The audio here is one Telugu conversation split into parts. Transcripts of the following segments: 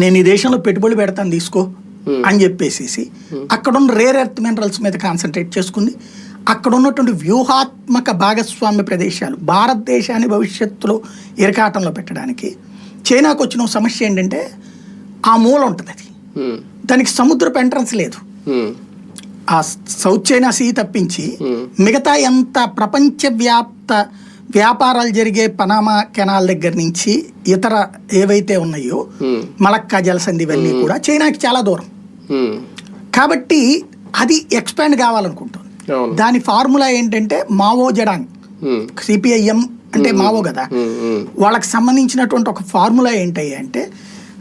నేను ఈ దేశంలో పెట్టుబడి పెడతాను తీసుకో అని చెప్పేసి అక్కడ ఉన్న రేర్ ఎర్త్ మినరల్స్ మీద కాన్సన్ట్రేట్ చేసుకుంది. అక్కడ ఉన్నటువంటి వ్యూహాత్మక భాగస్వామ్య ప్రదేశాలు భారతదేశాన్ని భవిష్యత్తులో ఇరకాటంలో పెట్టడానికి చైనాకు వచ్చిన సమస్య ఏంటంటే ఆ మూల ఉంటుంది అది. ఉమ్, దానికి సముద్రపు ఎంట్రన్స్ లేదు. ఆ సౌత్ చైనా సీ తప్పించి మిగతా ఎంత ప్రపంచవ్యాప్త వ్యాపారాలు జరిగే పనామా కెనాల్ దగ్గర నుంచి ఇతర ఏవైతే ఉన్నాయో మలక్కా జలసంధి ఇవన్నీ కూడా చైనాకి చాలా దూరం. కాబట్టి అది ఎక్స్పాండ్ కావాలనుకుంటుంది. దాని ఫార్ములా ఏంటంటే మావో జడాంగ్. సిపిఐఎం అంటే మావో కదా? వాళ్ళకి సంబంధించినటువంటి ఒక ఫార్ములా ఏంటి అంటే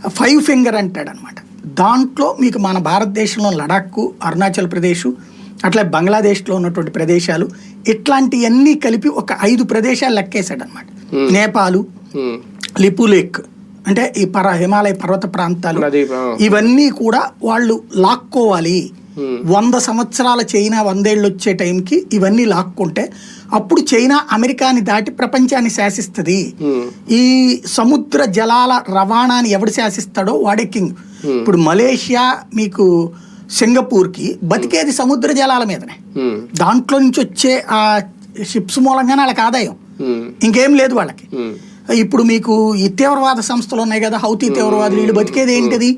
ఫైవ్ ఫింగర్ అంటాడు అనమాట దాంట్లో మీకు మన భారతదేశంలో లడాక్ అరుణాచల్ ప్రదేశ్ అట్లా బంగ్లాదేశ్లో ఉన్నటువంటి ప్రదేశాలు ఇట్లాంటివన్నీ కలిపి ఒక ఐదు ప్రదేశాలు లెక్కేశాడు అనమాట నేపాలు ఉమ్, లిపులేక్ అంటే ఈ పర హిమాలయ పర్వత ప్రాంతాలు. ఇవన్నీ కూడా వాళ్ళు లాక్కోవాలి. Hmm. వంద సంవత్సరాల చైనా వందేళ్ళు వచ్చే టైంకి ఇవన్నీ లాక్కుంటే అప్పుడు చైనా అమెరికాని దాటి ప్రపంచాన్ని శాసిస్తుంది. ఈ సముద్ర జలాల రవాణాని ఎవడు శాసిస్తాడో వాడే కింగ్. ఇప్పుడు మలేషియా మీకు సింగపూర్కి బతికేది సముద్ర జలాల మీదనే. దాంట్లో నుంచి వచ్చే ఆ షిప్స్ మూలంగానే వాళ్ళకి ఆదాయం ఇంకేం లేదు వాళ్ళకి. ఇప్పుడు మీకు ఈ తీవ్రవాద సంస్థలు ఉన్నాయి కదా హౌతీ తీవ్రవాదులు వీళ్ళు బతికేది ఏంటిది?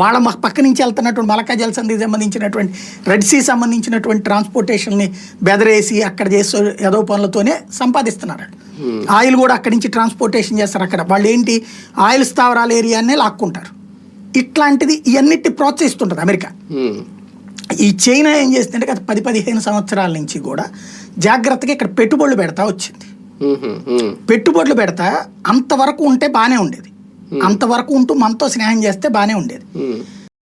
వాళ్ళ పక్క నుంచి వెళ్తున్నటువంటి మలకా జలసంధికి సంబంధించినటువంటి రెడ్ సీ సంబంధించినటువంటి ట్రాన్స్పోర్టేషన్ని బెదరేసి అక్కడ చేసే ఏదో పనులతోనే సంపాదిస్తున్నారు. ఆయిల్ కూడా అక్కడి నుంచి ట్రాన్స్పోర్టేషన్ చేస్తారు అక్కడ. వాళ్ళు ఏంటి ఆయిల్ స్థావరాల ఏరియానే లాక్కుంటారు. ఇట్లాంటిది ఇవన్నిటి ప్రోత్సహిస్తుంటుంది అమెరికా. ఈ చైనా ఏం చేస్తుందంటే గత పది పదిహేను సంవత్సరాల నుంచి కూడా జాగ్రత్తగా ఇక్కడ పెట్టుబడులు పెడతా వచ్చింది. పెట్టుబడులు పెడతా అంతవరకు ఉంటే బాగానే ఉండేది. అంతవరకు ఉంటూ మనతో స్నేహం చేస్తే బాగానే ఉండేది.